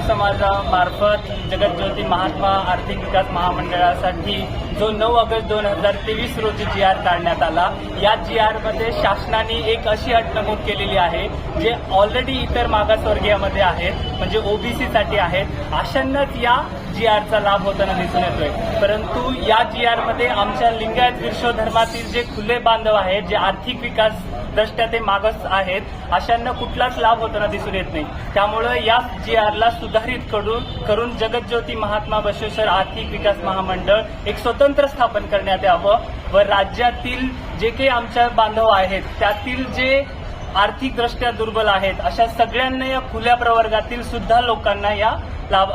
समाजामार्फत जगज्योती महात्मा आर्थिक विकास महामंडळासाठी जो नऊ ऑगस्ट दोन हजार तेवीस रोजी जी आर काढण्यात आला या जी आरमध्ये शासनाने एक अशी अट नमूद केलेली आहे जे ऑलरेडी इतर मागासवर्गीयामध्ये आहेत म्हणजे ओबीसीसाठी आहेत अशांनाच या जी आरचा लाभ होताना दिसून येतोय. परंतु या जी आरमध्ये आमच्या लिंगायत विश्व धर्मातील जे खुले बांधव आहेत जे आर्थिक विकास दृष्ट्या ते मागास आहेत अशांना कुठलाच लाभ होताना दिसून येत नाही. त्यामुळं या जी आरला सुधारित करून करून जगतज्योती महात्मा बसवेश्वर आर्थिक विकास महामंडळ एक स्वतंत्र स्थापन करण्यात यावं व राज्यातील जे काही आमच्या बांधव आहेत त्यातील जे आर्थिकदृष्ट्या दुर्बल आहेत. अशा सगळ्यांना या खुल्या प्रवर्गातील सुद्धा लोकांना या लाभ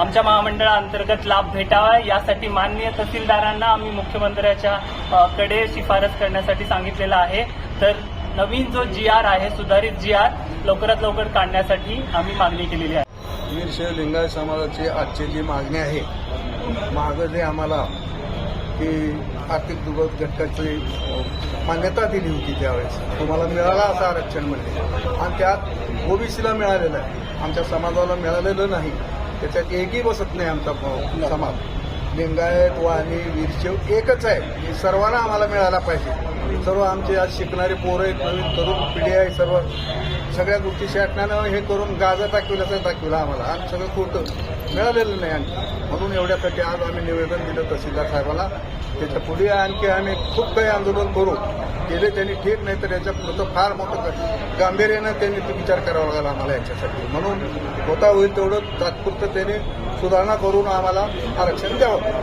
आमच्या महामंडळाअंतर्गत लाभ भेटावा यासाठी माननीय तहसीलदारांना आम्ही मुख्यमंत्र्याच्या कडे शिफारस करण्यासाठी सांगितलेलं आहे. तर नवीन जो जी आर आहे सुधारित जी आर लवकरात लवकर काढण्यासाठी आम्ही मागणी केलेली आहे. वीरशैव लिंगायत समाजाची आजची जी मागणी आहे मागं जे आम्हाला की आर्थिक दुर्बल घटकाची मान्यता दिली होती त्यावेळेस. तुम्हाला मिळाला असं आरक्षण म्हणजे. आणि त्यात ओबीसीला मिळालेलं आहे. आमच्या समाजाला मिळालेलं नाही. त्याच्यात एकही बसत नाही आमचा समाज. लिंगायत वाणी वीरशैव एकच आहे. हे सर्वांना आम्हाला मिळायला पाहिजे. सर्व आमचे आज शिकणारे पोरं आहेत नवीन तरुण पिढी आहे सर्व सगळ्या गोष्टी शासनानं हे करून गाजा दाखविलं असं आम्हाला. आणि सगळं खोटं मिळालेलं नाही आणखी. म्हणून एवढ्यासाठी आज आम्ही निवेदन दिलं तहसीलदार साहेबाला त्याच्या पुढे आणखी आम्ही खूप काही आंदोलन करू. केले त्यांनी ठीक नाही तर याच्या पुढचं फार मोठं गांभीर्यानं त्यांनी विचार करावा लागला आम्हाला याच्यासाठी. म्हणून होता होईल तेवढं तात्पुरतं त्यांनी सुधारणा करून आम्हाला आरक्षण द्यावं.